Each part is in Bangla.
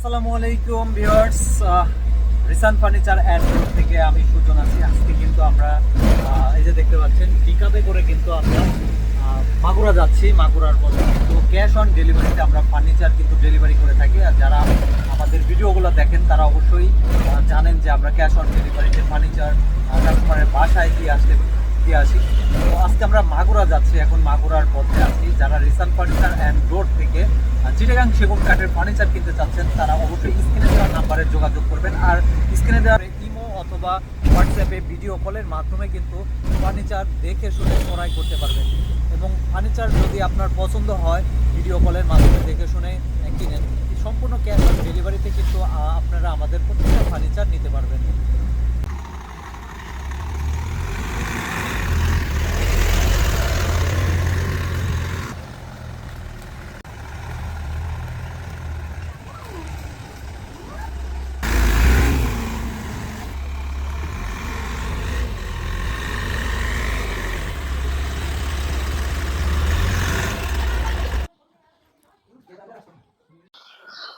আসসালামু আলাইকুম, ভিউয়ার্স। রিসান ফার্নিচার অ্যান্ড থেকে আমি সুজন আছি। আজকে কিন্তু আমরা এই যে দেখতে পাচ্ছেন পিকআপে করে কিন্তু আমরা মাগুরা যাচ্ছি, মাগুরার পথে কিন্তু ক্যাশ অন ডেলিভারিতে আমরা ফার্নিচার কিন্তু ডেলিভারি করে থাকি। আর যারা আমাদের ভিডিওগুলো দেখেন, তারা অবশ্যই জানেন যে আমরা ক্যাশ অন ডেলিভারিতে ফার্নিচার কাস্টমারের বাসায় দিয়ে আসতে আসি। তো আজকে আমরা মাগুরা যাচ্ছি, এখন মাগুরার পথে আছি। যারা রিসান ফার্নিচার অ্যান্ড রোড থেকে চিটাগাং সেগুন কাঠের ফার্নিচার কিনতে চাচ্ছেন, তারা অবশ্যই স্ক্রিনে দেওয়া নাম্বারে যোগাযোগ করবেন। আর স্ক্রিনে দেওয়ার ইমো অথবা হোয়াটসঅ্যাপে ভিডিও কলের মাধ্যমে কিন্তু ফার্নিচার দেখে শুনে ক্রয় করতে পারবেন। এবং ফার্নিচার যদি আপনার পছন্দ হয়, ভিডিও কলের মাধ্যমে দেখে শুনে কিনেন সম্পূর্ণ ক্যাশ অন ডেলিভারিতে কিন্তু আপনারা আমাদের প্রত্যেকটা ফার্নিচার নিতে পারবেন।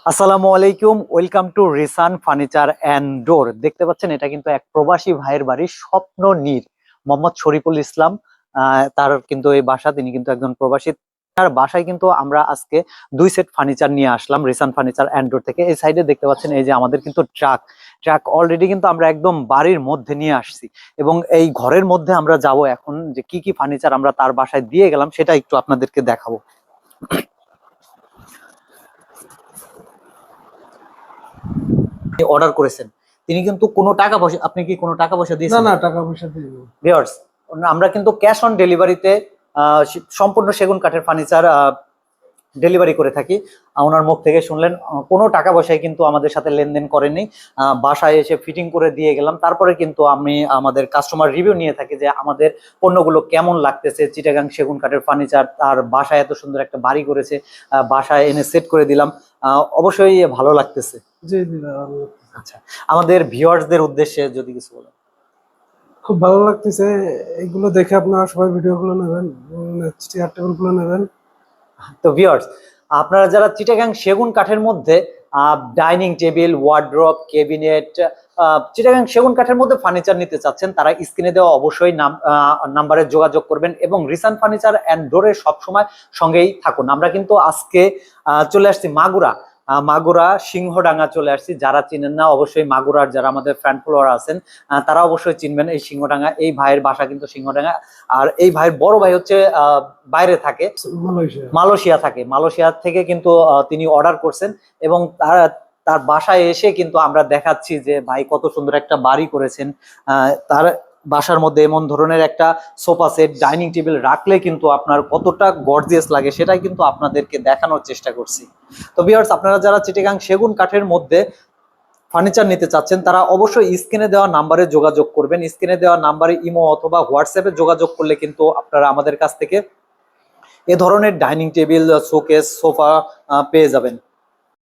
আসসালামু আলাইকুম, welcome to Risan furniture and door. দেখতে পাচ্ছেন, এটা কিন্তু এক প্রবাসী ভাইয়ের বাড়ি, স্বপ্ন নীর, মোহাম্মদ শরীফুল ইসলাম। তার কিন্তু এই বাসা, তিনি কিন্তু একজন প্রবাসী। তার বাসায় কিন্তু আমরা আজকে দুই সেট ফার্নিচার নিয়ে আসলাম, রিসান ফার্নিচার অ্যান্ড ডোর থেকে। এই সাইডে দেখতে পাচ্ছেন, এই যে আমাদের কিন্তু ট্রাক। ট্রাক অলরেডি কিন্তু আমরা একদম বাড়ির মধ্যে নিয়ে আসছি। এবং এই ঘরের মধ্যে আমরা যাব এখন, যে কি কি ফার্নিচার আমরা তার বাসায় দিয়ে গেলাম, সেটা একটু আপনাদেরকে দেখাবো। অর্ডার করেছেন তিনি কিন্তু কোনো টাকা পয়সা আপনি কি কোনো টাকা পয়সা দিয়েছেন? না টাকা পয়সা দেবো ভিউয়ার্স আমরা কিন্তু ক্যাশ অন ডেলিভারিতে সম্পূর্ণ সেগুন কাঠের ফার্নিচার ডেলিভারি করে থাকি। ওনার মুখ থেকে শুনলেন কোনো টাকা পয়সায় কিন্তু আমাদের সাথে লেনদেন করেনি বাসায় এসে ফিটিং করে দিয়ে গেলাম। তারপরে কিন্তু আমি আমাদের কাস্টমার রিভিউ নিয়ে থাকি যে আমাদের পণ্যগুলো কেমন লাগতেছে চিটাগাং সেগুন কাঠের ফার্নিচার তার বাসায় এত সুন্দর একটা বাড়ি করেছে বাসায় এনে সেট করে দিলাম। আহ, অবশ্যই ভালো লাগতেছে। আচ্ছা আমাদের ভিউয়ার্সদের উদ্দেশ্যে যদি কিছু বলেন। খুব ভালো লাগতেছে। এগুলো দেখে আপনারা সবাই ভিডিও গুলো নেবেন চেয়ার টেবিলগুলো নেবেন। তো ভিউয়ার্স আপনারা যারা চিটাগাং সেগুন কাঠের মধ্যে dining table wardrobe cabinet Chittagong সেগুন কাঠের মধ্যে ফার্নিচার নিতে চাচ্ছেন, তারা স্ক্রিনে দেওয়া অবশ্যই নাম নাম্বারে যোগাযোগ করবেন এবং রিসান ফার্নিচার অ্যান্ড ডোরে সবসময় সঙ্গেই থাকুন। আমরা কিন্তু আজকে চলে আসছি মাগুরা। মাগুরা সিংহডাঙ্গা চলে আসছি। যারা চিনেন না অবশ্যই মাগুরার যারা আমাদের ফ্যান ফলোয়ার আছেন তারা অবশ্যই চিনবেন এই সিংহডাঙ্গা। এই ভাইয়ের বাসা কিন্তু সিংহডাঙ্গা। আর এই ভাইয়ের বড় ভাই হচ্ছে আহ, বাইরে থাকে। মালয়েশিয়া। থাকে। মালয়েশিয়া থেকে কিন্তু তিনি অর্ডার করছেন এবং তার তার বাসায় এসে কিন্তু আমরা দেখাচ্ছি যে ভাই কত সুন্দর একটা বাড়ি করেছেন। আহ, তার বাসার মধ্যে এমন ধরনের একটা সোফা সেট, ডাইনিং টেবিল রাখলে কিন্তু আপনার কতটা গর্জিয়াস লাগে সেটাই কিন্তু আপনাদেরকে দেখানোর চেষ্টা করছি। তো বিয়ার্স আপনারা যারা চিটেগাং সেগুন কাঠের মধ্যে ফার্নিচার নিতে চাচ্ছেন, তারা অবশ্যই স্ক্রিনে দেওয়া নাম্বারে যোগাযোগ করবেন। স্ক্রিনে দেওয়া নাম্বারে ইমো অথবা হোয়াটসঅ্যাপে যোগাযোগ করলে কিন্তু আপনারা আমাদের কাছ থেকে এ ধরনের ডাইনিং টেবিল, শোকেস, সোফা পেয়ে যাবেন।